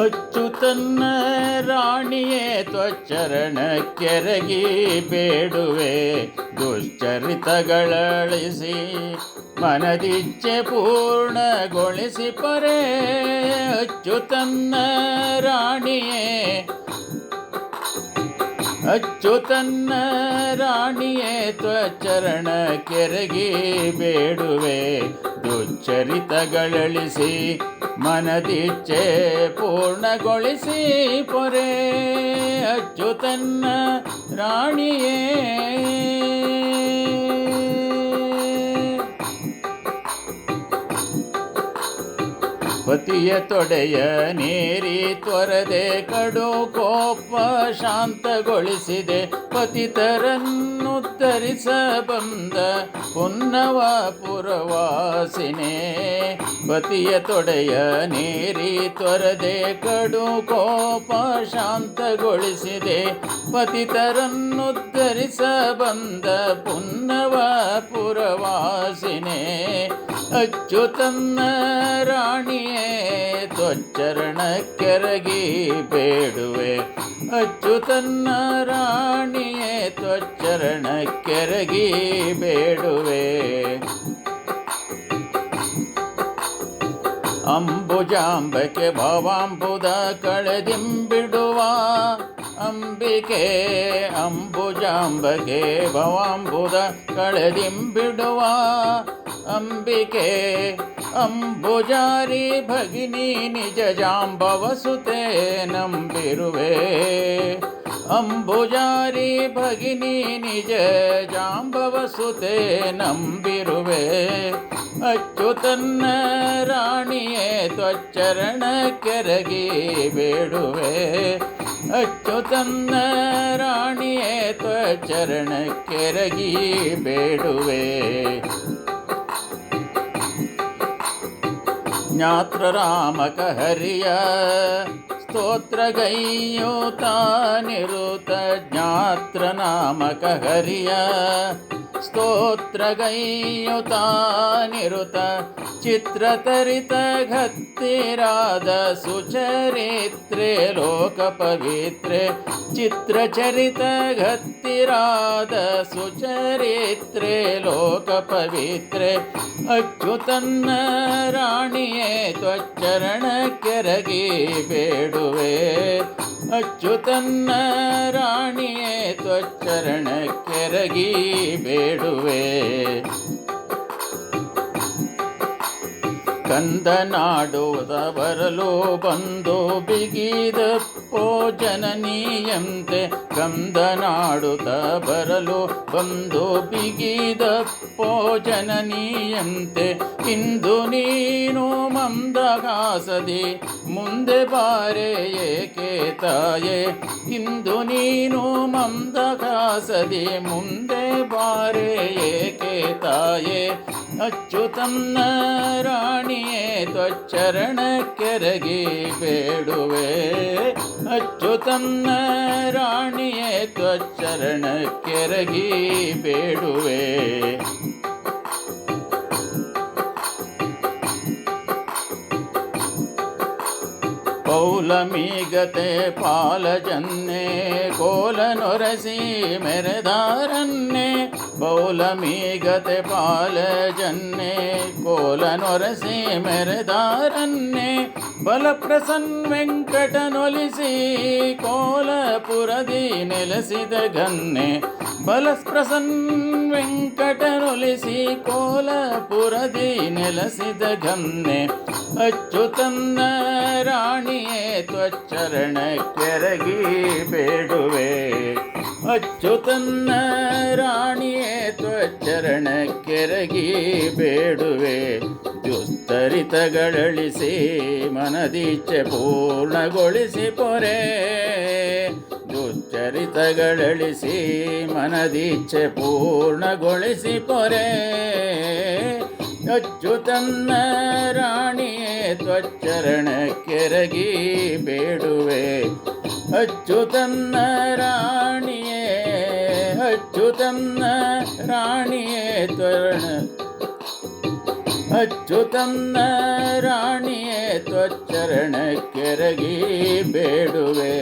ಅಚ್ಚುತನ್ನ ರಾಣಿಯೇ ತ್ವಚರಣ ಕೆರಗಿ ಬೇಡುವೆ. ದುಶ್ಚರಿತಗಳಳಿಸಿ ಮನದಿಚ್ಛೆ ಪೂರ್ಣಗೊಳಿಸಿ ಪರೇ. ಅಚ್ಚುತನ್ನ ರಾಣಿಯೇ ಅಚ್ಚುತನ್ನ ರಾಣಿಯೇ ತ್ವಚರಣ ಕೆರಗಿ ಬೇಡುವೆ. ದುಚ್ಚರಿತಗಳಳಿಸಿ ಮನದಿಚ್ಛೆ ಪೂರ್ಣಗೊಳಿಸಿ ಪೊರೆ ಅಚ್ಚುತನ್ನ ರಾಣಿಯೇ. ಪತಿಯ ತೊಡೆಯ ನೀರಿ ತೊರದೆ ಕಡು ಕೋಪ ಶಾಂತಗೊಳಿಸಿದೆ. ಪತಿತರನ್ನುತ್ತರಿಸ ಬಂದ ಪುನ್ನವ ಪುರವಾಸಿನೇ, ಪತಿಯ ತೊಡೆಯ ನೀರಿ ತೊರದೆ ಕಡು ಕೋಪ ಶಾಂತಗೊಳಿಸಿದೆ. ಪತಿತರನ್ನುತ್ತರಿಸ ಬಂದ ಪುನ್ನವ ಪುರವಾಸಿನೇ ಅಚ್ಚುತನ್ನ ರಾಣಿಯೇ ತ್ವಚ್ಚರಣ ಕೆರಗಿ ಬೇಡುವೆ. ಅಚ್ಚುತನ್ನ ರಾಣಿಯೇ ತ್ವಚ್ಚರಣ ಕೆರಗಿ ಬೇಡುವೆ. ಅಂಬುಜಾಂಬಕ್ಕೆ ಭವಾಂಬುದ ಕಳೆದಿಂಬಿಡುವ ಅಂಬಿಕೆ ಅಂಬುಜಾಂಬಗೆ ಭವಾಂಬುದ ಕಳೆದಿಂಬಿಡುವ ಅಂಬಿಕೆ. ಅಂಬುಜಾರಿ ಭಗಿನಿ ನಿಜ ಜಾಂಬವಸುತೆ ನಂಬಿರುವೆ. ಅಂಬುಜಾರಿ ಭಗಿನಿ ನಿಜ ಜಾಂಬವಸುತೆ ನಂಬಿರುವೆ. ಅಚ್ಚುತನ್ನ ರಾಣಿಯೇ ತ್ವಚ್ಚರಣ ಕೆರಗಿ ಬೇಡುವೆ. ಅಚ್ಚುತನ್ನ ರಾಣಿಯೇ ತ್ವಚ್ಚರಣ ಕೆರಗಿ ಬೇಡುವೆ. ಜ್ಞಾತ್ರರಾಮಕ ಹರಿಯ ಸ್ತೋತ್ರಗೈಯುತ ನಿರುತ ಜ್ಞಾತ್ರ ನಾಮಕ ಹರಿಯ ಸ್ತೋತ್ರಗೈಯುತ ನಿರುತ ಚಿತ್ರತರಿತ ಘತ್ತಿರಾದ ಸುಚರಿತ್ರೆ ಲೋಕ ಪವಿತ್ರೆ ಚಿತ್ರಚರಿತ ಘತ್ತಿರಾದ ಸುಚರಿತ್ರೆ ಲೋಕ ಪವಿತ್ರೆ. ಅಚ್ಚುತನ್ನ ರಾಣಿಯೇ ತ್ವಚ್ಚರಣ ಕೆರಗಿ ಬೇಡುವೆ. ಅಚ್ಚುತನ್ನ ಬರಲೋ ಬಂದು ಪೋ ಜನನೀಯಂತೆ ಕಂದನಾಡುತ್ತ ಬರಲು ಬಂದು ಬಿಗಿದಪ್ಪೋ ಜನನೀಯಂತೆ ಇಂದು ನೀನು ಮಂದಗಾಸದಿ ಮುಂದೆ ಬಾರೆ ಏಕೆ ತಾಯೆ? ಇಂದು ನೀನು ಮಂದಗಾಸದಿ ಮುಂದೆ ಬಾರೆ ಏಕೆ ಅಚ್ಚುತನ್ನ ರಾಣಿಯೇ ತ್ವಚ್ಚರಣ ಕೆರಗಿ ಬೇಡುವೆ. ಅಚ್ಚುತನ್ನ ರಾಣಿಯೇ ತ್ವಚ್ಚರಣ ಕೆರಗಿ ಬೇಡುವೆ. ಪೌಲಮೀಗತೆ ಪಾಲಜನ್ನೆ ಕೋಲನೊರಸಿ ಮೆರೆದಾರನ್ನೆ ಪೌಲಮೀಗತೆ ಪಾಲಜನ್ನೆ ಕೋಲನೊರಸಿ ಮೆರೆದಾರನ್ನೆ ಬಲಪ್ರಸನ್ ವೆಂಕಟನೊಲಿಸಿ ಕೋಲಪುರದಿ ನೆಲೆಸಿದ ಗನ್ನೆ ಬಲಪ್ರಸನ್ ವೆಂಕಟನೊಲಿಸಿ ಕೋಲಪುರದಿ ನೆಲೆಸಿದ ಗನ್ನೆ ಅಚ್ಚುತನ್ನ ರಾಣಿಯೇ ತ್ವಚ್ಚರಣ ಕೆರಗಿ ಬೇಡುವೆ. ಅಚ್ಚುತನ್ನ ರಾಣಿಯೇ ತ್ವಚರಣ ಕೆರಗಿ ಬೇಡುವೆ. ದುಸ್ತರಿತಗಳಿಸಿ ಮನದೀಚ್ಛೆ ಪೂರ್ಣಗೊಳಿಸಿ ಪೊರೆ. ದುಶ್ಚರಿತಗಳಿಸಿ ಮನದೀಚ್ಛೆ ಪೂರ್ಣಗೊಳಿಸಿ ಪೊರೆ. ಅಚ್ಚುತನ್ನ ರಾಣಿಯೇ ತ್ವಚರಣ ಕೆರಗಿ ಬೇಡುವೆ. ಅಚ್ಚುತನ್ನ ರಾಣಿಯೇ ಅಚ್ಚುತನ್ನ ರಾಣಿಯೇ ತ್ವರಣ. ಅಚ್ಚುತನ್ನ ರಾಣಿಯೇ ತ್ವಚ್ಚರಣ ಕೆರಗಿ ಬೇಡುವೆ.